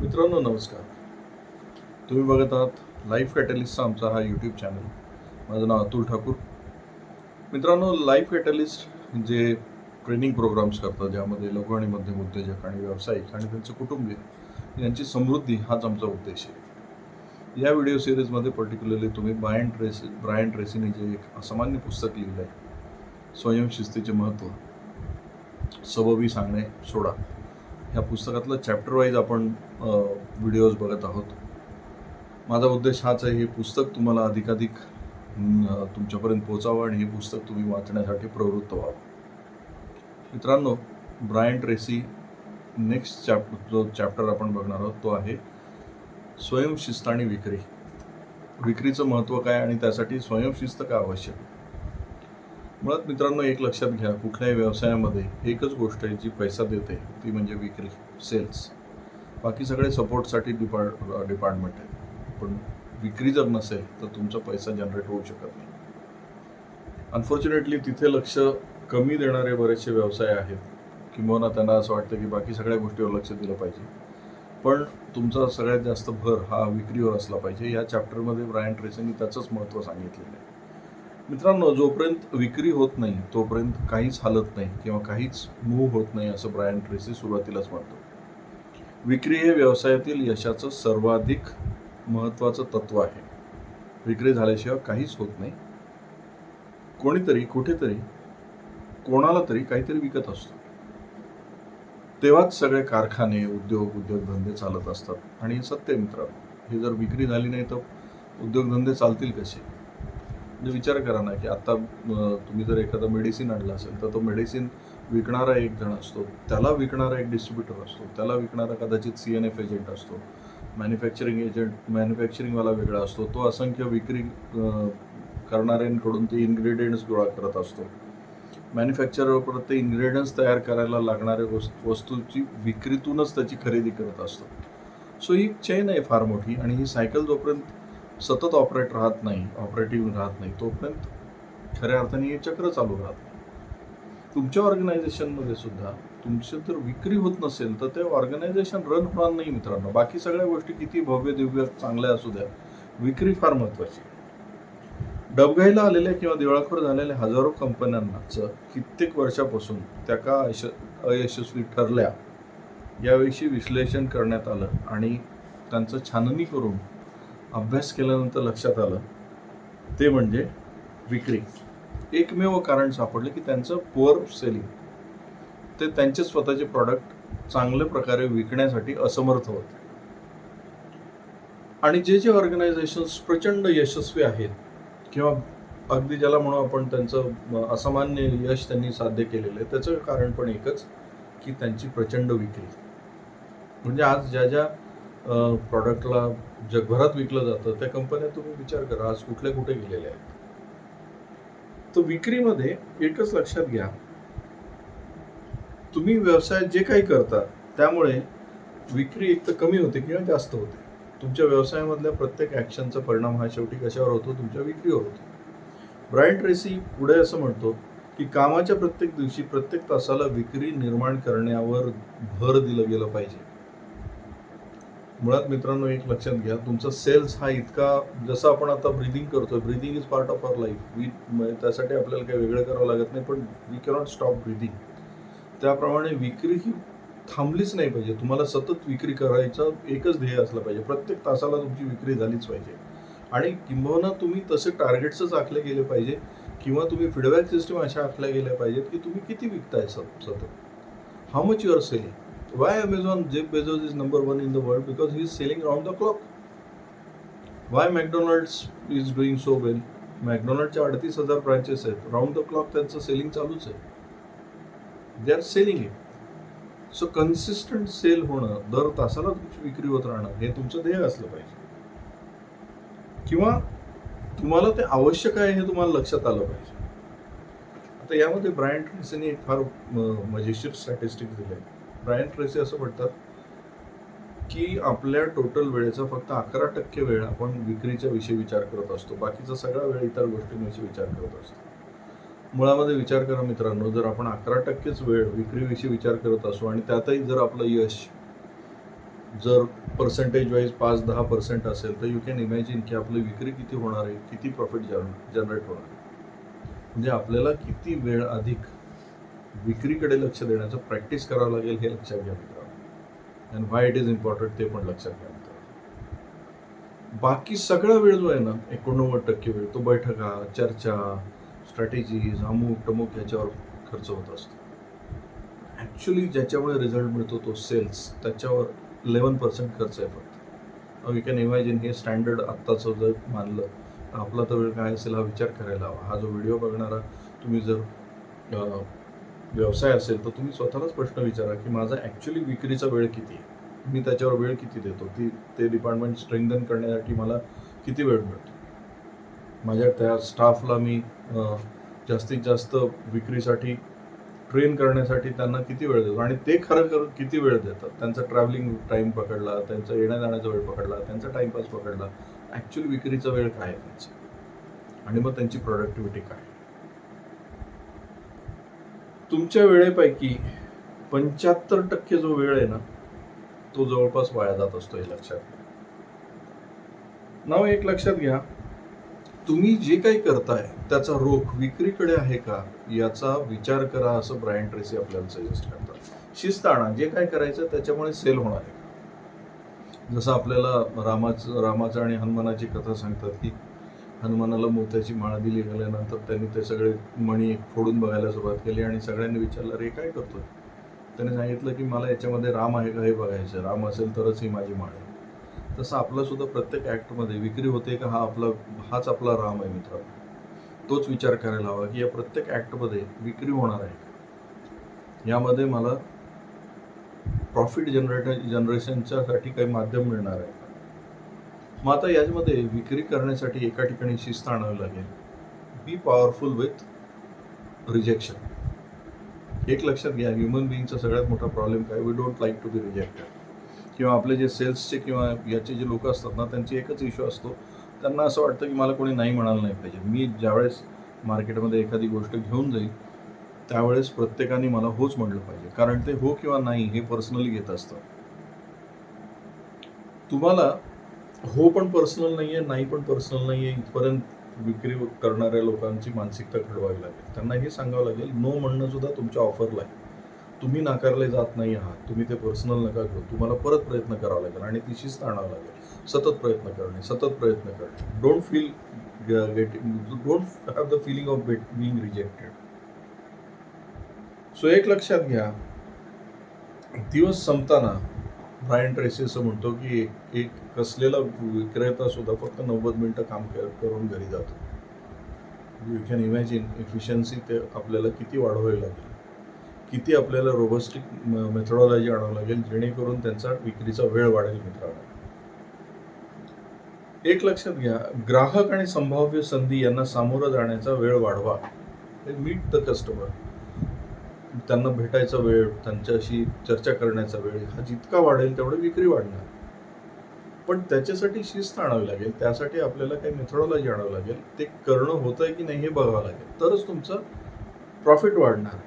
मित्रांनो नमस्कार. तुम्ही बघत आहात लाईफ कॅटलिस्टचा आमचा हा यूट्यूब चॅनल माझं नाव अतुल ठाकूर. मित्रांनो लाईफ कॅटलिस्ट जे ट्रेनिंग प्रोग्राम्स करतात ज्यामध्ये लघु आणि मध्यम उद्योजक आणि व्यावसायिक आणि त्यांचे कुटुंबीय यांची समृद्धी हाच आमचा उद्देश आहे. या व्हिडिओ सिरीजमध्ये पर्टिक्युलरली तुम्ही बायन ट्रेस ब्रायन ट्रेसीने जे एक असामान्य पुस्तक लिहिलं आहे स्वयंशिस्तीचे महत्त्व सबबी सांगणे सोडा. ह्या पुस्तकातलं चॅप्टर वाईज आपण व्हिडिओज बघत आहोत. माझा उद्देश हाच आहे हे पुस्तक तुम्हाला अधिकाधिक तुमच्यापर्यंत पोचावं आणि हे पुस्तक तुम्ही वाचण्यासाठी प्रवृत्त व्हावं. मित्रांनो ब्रायन ट्रेसी नेक्स्ट चॅप जो चॅप्टर आपण बघणार आहोत तो आहे स्वयंशिस्त आणि विक्री. विक्रीचं महत्त्व काय आणि त्यासाठी स्वयंशिस्त का आवश्यक? मुळात मित्रांनो एक लक्षात घ्या कुठल्याही व्यवसायामध्ये एकच गोष्ट आहे जी पैसा देते ती म्हणजे विक्री सेल्स बाकी सगळे सपोर्टसाठी डिपार्ट डिपार्टमेंट आहे. पण विक्री जर नसेल तर तुमचा पैसा जनरेट होऊ शकत नाही. अनफॉर्च्युनेटली तिथे लक्ष कमी देणारे बरेचसे व्यवसाय आहेत किंबहुना त्यांना असं वाटतं की बाकी सगळ्या गोष्टीवर लक्ष दिलं पाहिजे. पण तुमचा सगळ्यात जास्त भर हा विक्रीवर असला पाहिजे. या चॅप्टरमध्ये ब्रायन ट्रेसींनी त्याचंच महत्त्व सांगितलेलं आहे. मित्रांनो जोपर्यंत विक्री होत नाही तोपर्यंत काहीच हालत नाही किंवा काहीच मूव होत नाही असं ब्रायन ट्रेसी सुरुवातीलाच म्हणतो. विक्री हे व्यवसायातील यशाचं सर्वाधिक महत्त्वाचं तत्व आहे. विक्री झाल्याशिवाय काहीच होत नाही. कोणीतरी कुठेतरी कोणाला तरी काहीतरी विकत असतो. तेव्हाच सगळे कारखाने उद्योग उद्योगधंदे चालत असतात. आणि सत्य मित्र मित्रांनो हे जर विक्री झाली नाही तर उद्योगधंदे चालतील कसे? म्हणजे विचार करा ना की आता तुम्ही जर एखादं मेडिसिन आणला असेल तर तो मेडिसिन विकणारा एक जण असतो त्याला विकणारा एक डिस्ट्रीब्युटर असतो त्याला विकणारा कदाचित सी एन एफ एजंट असतो मॅन्युफॅक्चरिंग एजंट मॅन्युफॅक्चरिंगवाला वेगळा असतो तो असंख्य विक्री करणाऱ्यांकडून ते इन्ग्रेडियंट्स गोळा करत असतो. मॅन्युफॅक्चरवर ते इन्ग्रेडियंट्स तयार करायला लागणाऱ्या वस्तू वस्तूची विक्रीतूनच त्याची खरेदी करत असतो. सो ही चेन आहे फार मोठी आणि ही सायकल जोपर्यंत सतत ऑपरेट राहत नाही ऑपरेटिव्ह राहत नाही. तोपर्यंत खऱ्या अर्थाने हे चक्र चालू राहत नाही. तुमच्या ऑर्गनायझेशनमध्ये सुद्धा तुमचं जर विक्री होत नसेल तर ते ऑर्गनायझेशन रन होणार नाही मित्रांनो. बाकी सगळ्या गोष्टी किती भव्य दिव्य चांगल्या असू द्या विक्री फार महत्वाची डबघाईला आलेल्या किंवा दिवाळखोर झालेल्या हजारो कंपन्यांनाच कित्येक वर्षापासून त्या का अयश अयशस्वी ठरल्या याविषयी विश्लेषण करण्यात आलं आणि त्यांचं छाननी करून अभ्यास केल्यानंतर लक्षात आलं ते म्हणजे विक्री. एकमेव कारण सापडलं की त्यांचं पुअर सेलिंग ते त्यांचे स्वतःचे प्रॉडक्ट चांगल्या प्रकारे विकण्यासाठी असमर्थ होते. आणि जे जे ऑर्गनायझेशन्स प्रचंड यशस्वी आहेत किंवा अगदी ज्याला म्हणू आपण त्यांचं असामान्य यश त्यांनी साध्य केलेलं आहे त्याचं कारण पण एकच की त्यांची प्रचंड विक्री. म्हणजे आज ज्या ज्या प्रॉडक्टला जगभरात विकलं जातं त्या कंपन्या तुम्ही विचार करा आज कुठल्या कुठे गेलेल्या आहेत? तर विक्रीमध्ये एकच लक्षात घ्या. तुम्ही व्यवसायात जे काही करता त्यामुळे विक्री एक तर कमी होते किंवा जास्त होते. तुमच्या व्यवसायामधल्या प्रत्येक ॲक्शनचा परिणाम हा शेवटी कशावर होतो? तुमच्या विक्रीवर होतो. ब्रायन ट्रेसी पुढे असं म्हणतो की कामाच्या प्रत्येक दिवशी प्रत्येक तासाला विक्री निर्माण करण्यावर भर दिलं गेलं पाहिजे. मुळात मित्रांनो एक लक्षात घ्या तुमचा सेल्स हा इतका जसं आपण आता ब्रिदिंग करतोय breathing is part of our life we त्यासाठी आपल्याला काही वेगळं करावं लागत नाही पण वी कॅनॉट स्टॉप ब्रिदिंग त्याप्रमाणे विक्री ही थांबलीच नाही पाहिजे. तुम्हाला सतत विक्री करायचं एकच ध्येय असलं पाहिजे. प्रत्येक तासाला तुमची विक्री झालीच पाहिजे. आणि किंबहुना तुम्ही तसे टार्गेट्सच आखले गेले पाहिजे किंवा तुम्ही फीडबॅक सिस्टम अशा आखल्या गेल्या पाहिजेत की तुम्ही किती विकताय सत सतत? How much your selling why Amazon Jeff Bezos is number one in the world because he is selling round the clock why McDonald's is doing so well मॅकडोनल्डच्या अडतीस हजार ब्रांचेस आहेत. राऊंड द क्लॉक त्यांचं selling चालूच आहे. They are selling it so consistent sale होणं दर तासाला तुमची विक्री होत राहणं हे तुमचं ध्येय असलं पाहिजे. किंवा तुम्हाला ते आवश्यक आहे हे तुम्हाला लक्षात आलं पाहिजे. आता यामध्ये ब्रायन ट्रेसीने एक फार मजेशीर स्टॅटिस्टिक दिले आहे ब्रायन ट्रेसी असं म्हणतात की आपल्या टोटल वेळेचा फक्त अकरा टक्के वेळ आपण विक्रीच्या विषयी विचार करत असतो. बाकीचा सगळा वेळ इतर गोष्टींविषयी विचार करत असतो. मुळामध्ये विचार करा मित्रांनो जर आपण अकरा टक्केच वेळ विक्रीविषयी विचार करत असू आणि त्यातही जर आपलं यश जर पर्सेंटेज वाईज पाच दहा पर्सेंट असेल तर यू कॅन इमॅजिन की आपली विक्री किती होणार आहे किती प्रॉफिट जनरेट होणार आहे. म्हणजे आपल्याला किती वेळ अधिक विक्रीकडे लक्ष देण्याचं प्रॅक्टिस करावं लागेल हे लक्षात घ्या मित्रांनो. And why it is important ते पण लक्षात घ्या मित्रांनो. बाकी सगळा वेळ जो आहे ना एकोणनव्वद टक्के वेळ तो बैठका चर्चा स्ट्रॅटेजीज अमुक टमुक याच्यावर खर्च होत असतो. ॲक्च्युली ज्याच्यामुळे रिझल्ट मिळतो तो सेल्स त्याच्यावर इलेवन पर्सेंट खर्च आहे फक्त. यू कॅन इमॅजिन हे स्टँडर्ड आत्ताचं जर मानलं तर आपला तर वेळ काय असेल हा विचार करायला हवा. हा जो व्हिडिओ बघणारा तुम्ही जर व्यवसाय असेल तर तुम्ही स्वतःलाच प्रश्न विचारा की माझा ॲक्च्युली विक्रीचा वेळ किती आहे? मी त्याच्यावर वेळ किती देतो? ती ते डिपार्टमेंट स्ट्रेंथन करण्यासाठी मला किती वेळ मिळतो? माझ्या त्या स्टाफला मी जास्तीत जास्त विक्रीसाठी ट्रेन करण्यासाठी त्यांना किती वेळ देतो? आणि ते खरं खरं किती वेळ देतात? त्यांचा ट्रॅव्हलिंग टाईम पकडला त्यांचा येण्या जाण्याचा वेळ पकडला त्यांचा टाईमपास पकडला. ॲक्च्युअली विक्रीचा वेळ काय आहे त्यांचा? आणि मग त्यांची प्रोडक्टिव्हिटी काय तुमच्या वेळेपैकी पंच्याहत्तर टक्के जो वेळ आहे ना तो जवळपास वाया जात असतो हे लक्षात घ्या. नाव एक लक्षात घ्या. तुम्ही जे काही करताय त्याचा रोख विक्रीकडे आहे का याचा विचार करा असं ब्रायन ट्रेसी आपल्याला सजेस्ट करतात. शिस्त आणा जे काय करायचं त्याच्यामुळे सेल होणार आहे. जसं आपल्याला रामाचं रामाचं आणि हनुमानाची कथा सांगतात की हनुमानाला मोत्याची माळ दिली गेल्यानंतर त्यांनी ते सगळे मणी फोडून बघायला सुरुवात केली आणि सगळ्यांनी विचारलं रे काय करतोय? त्याने सांगितलं की मला याच्यामध्ये राम आहे का हे बघायचं राम असेल तरच ही माझी माळ आहे. तसं आपलंसुद्धा प्रत्येक ॲक्टमध्ये विक्री होते का हा आपला हाच आपला राम आहे मित्र तोच विचार करायला हवा की या प्रत्येक ॲक्टमध्ये विक्री होणार आहे यामध्ये मला प्रॉफिट जनरेट जनरेशनच्यासाठी काही माध्यम मिळणार आहे. मग आता याच्यामध्ये विक्री करण्यासाठी एका ठिकाणी शिस्त आणावी लागेल. बी पॉवरफुल विथ रिजेक्शन एक लक्षात घ्या ह्युमन बिईंगचा सगळ्यात मोठा प्रॉब्लेम काय? We don't like to be rejected किंवा आपले जे सेल्सचे किंवा याचे जे लोक असतात ना त्यांची एकच इश्यू असतो. त्यांना असं वाटतं की मला कोणी नाही म्हणायला नाही पाहिजे. मी ज्यावेळेस मार्केटमध्ये एखादी गोष्ट घेऊन जाईल त्यावेळेस प्रत्येकाने मला होच म्हणलं पाहिजे. कारण ते हो किंवा नाही हे पर्सनली घेत असतं. तुम्हाला हो पण पर्सनल नाही आहे नाही पण पर्सनल नाही आहे इथपर्यंत विक्री करणाऱ्या लोकांची मानसिकता घडवावी लागेल. त्यांना हे सांगावं लागेल नो म्हणणं सुद्धा तुमच्या ऑफरला आहे. तुम्ही नाकारले जात नाही आहात. तुम्ही ते पर्सनल नका घेऊ. तुम्हाला परत प्रयत्न करावा लागेल आणि ती शिस्त आणावं लागेल. सतत प्रयत्न करणे सतत प्रयत्न करणे. Don't feel get don't have the feeling of bet being rejected so एक लक्षात घ्या दिवस संपताना ब्रायन ट्रेसी असं म्हणतो की एक एक कसलेला विक्रेता सुद्धा फक्त नव्वद मिनटं काम करून घरी जातो. यू कॅन इमॅजिन इफिशियन्सी ते आपल्याला किती वाढवावी लागेल. किती आपल्याला रोबस्टिक मेथडॉलॉजी आणावं लागेल जेणेकरून त्यांचा विक्रीचा वेळ वाढेल मित्रांनो. एक लक्षात घ्या ग्राहक आणि संभाव्य संधी यांना सामोरं जाण्याचा वेळ वाढवा. मीट द कस्टमर त्यांना भेटायचा वेळ त्यांच्याशी चर्चा करण्याचा वेळ हा जितका वाढेल तेवढं विक्री वाढणार. पण त्याच्यासाठी शिस्त आणावी लागेल त्यासाठी आपल्याला काही मेथडॉलॉजी आणावं लागेल ते करणं होतं आहे की नाही हे बघावं लागेल. तरच तुमचं प्रॉफिट वाढणार आहे.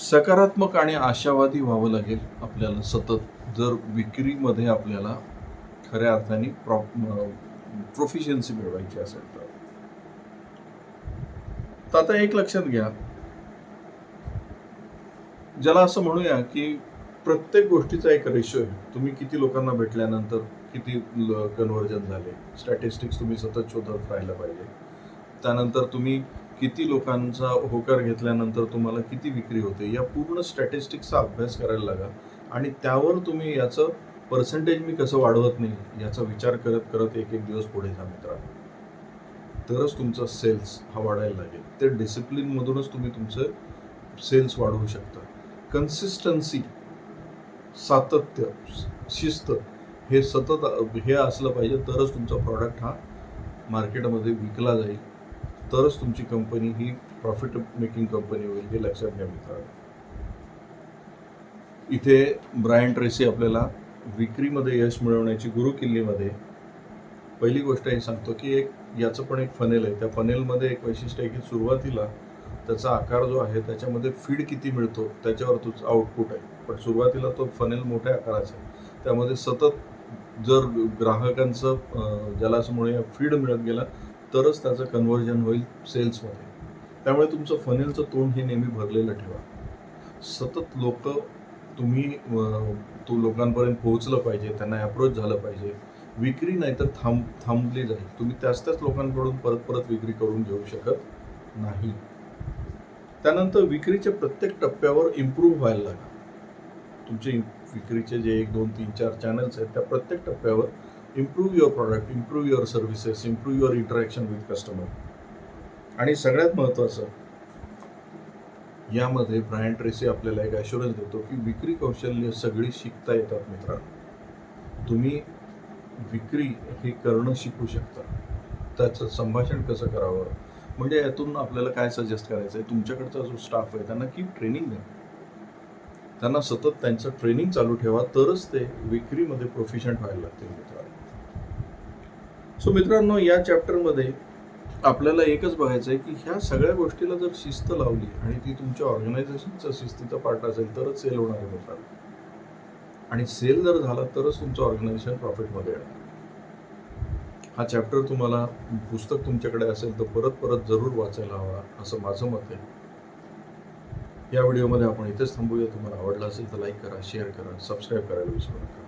सकारात्मक आणि आशावादी व्हावं लागेल आपल्याला सतत जर विक्रीमध्ये आपल्याला खऱ्या अर्थाने प्रॉ प्रोफिशियन्सी मिळवायची असेल तर आता एक लक्षात घ्या ज्याला असं म्हणूया की प्रत्येक गोष्टीचा एक रेशो आहे. तुम्ही किती लोकांना भेटल्यानंतर किती कन्व्हर्जन झाले? स्टॅटिस्टिक्स तुम्ही सतत शोधत राहिलं पाहिजे. त्यानंतर तुम्ही किती लोकांचा होकार घेतल्यानंतर तुम्हाला किती विक्री होते? या पूर्ण स्टॅटिस्टिक्सचा अभ्यास करायला लागा. आणि त्यावर तुम्ही याचं पर्सेंटेज मी कसं वाढवत नाही याचा विचार करत करत एक एक दिवस पुढे जा मित्रांनो. तरच तुमचा सेल्स हा वाढायला लागेल. ते डिसिप्लिनमधूनच तुम्ही तुमचं सेल्स वाढवू शकता. कन्सिस्टन्सी सातत्य शिस्त हे सतत हे असलं पाहिजे तरच तुमचा प्रॉडक्ट हा मार्केटमध्ये विकला जाईल. तरच तुमची कंपनी ही प्रॉफिट मेकिंग कंपनी होईल हे लक्षात घ्या मित्रांनो. इथे ब्रायन ट्रेसी आपल्याला विक्रीमध्ये यश मिळवण्याची गुरुकिल्लीमध्ये पहिली गोष्ट हे सांगतो की एक याचं पण एक फनेल आहे. त्या फनेलमध्ये एक वैशिष्ट्य आहे की सुरुवातीला त्याचा आकार जो आहे त्याच्यामध्ये फीड किती मिळतो त्याच्यावर तुझं आउटपुट आहे. पण सुरुवातीला तो फनेल मोठ्या आकाराचा आहे. त्यामध्ये सतत जर ग्राहकांचं अं, ज्याला असं म्हणूया फीड मिळत गेला तरच त्याचं कन्व्हर्जन होईल सेल्समध्ये त्यामुळे तुमचं फनेलचं तोंड हे नेहमी भरलेलं ठेवा. सतत लोक तुम्ही तो लोकांपर्यंत पोहोचलं पाहिजे त्यांना अप्रोच झालं पाहिजे. विक्री नाही तर थांब थांबली जाईल. तुम्ही त्याच त्याच लोकांकडून परत परत विक्री करून घेऊ शकत नाही. त्यानंतर विक्रीच्या प्रत्येक टप्प्यावर इम्प्रूव्ह व्हायला लागा तुमचे विक्रीचे जे एक दोन तीन चार चॅनल्स आहेत त्या प्रत्येक टप्प्यावर improve your product improve your services improve your interaction with customer आणि सगळ्यात महत्त्वाचं यामध्ये ब्रँड ट्रेसी आपल्याला एक ॲश्युरन्स देतो की विक्री कौशल्य सगळी शिकता येतात मित्रांनो. तुम्ही विक्री हे करणं शिकू शकता. त्याचं संभाषण कसं करावं? म्हणजे यातून आपल्याला काय सजेस्ट करायचं आहे तुमच्याकडचा जो स्टाफ आहे त्यांना की ट्रेनिंग द्या. त्यांना सतत त्यांचं ट्रेनिंग चालू ठेवा तरच ते विक्रीमध्ये प्रोफिशंट व्हायला लागतील मित्रांनो. सो मित्रांनो या चॅप्टरमध्ये आपल्याला एकच बघायचं आहे की ह्या सगळ्या गोष्टीला जर शिस्त लावली आणि ती तुमच्या ऑर्गनायझेशनचा शिस्तीचा पार्ट असेल तरच सेल होणार आहे मित्रांनो. आणि सेल जर झाला तरच तुमचं ऑर्गनायझेशन प्रॉफिटमध्ये येणार हा चॅप्टर तुम्हाला पुस्तक तुमच्याकडे असेल तर परत परत जरूर वाचायला हवा असं माझं मत आहे. या व्हिडिओमध्ये आपण इथेच थांबूया. तुम्हाला आवडला असेल तर लाईक करा शेअर करा सबस्क्राईब करायला विसरू नका.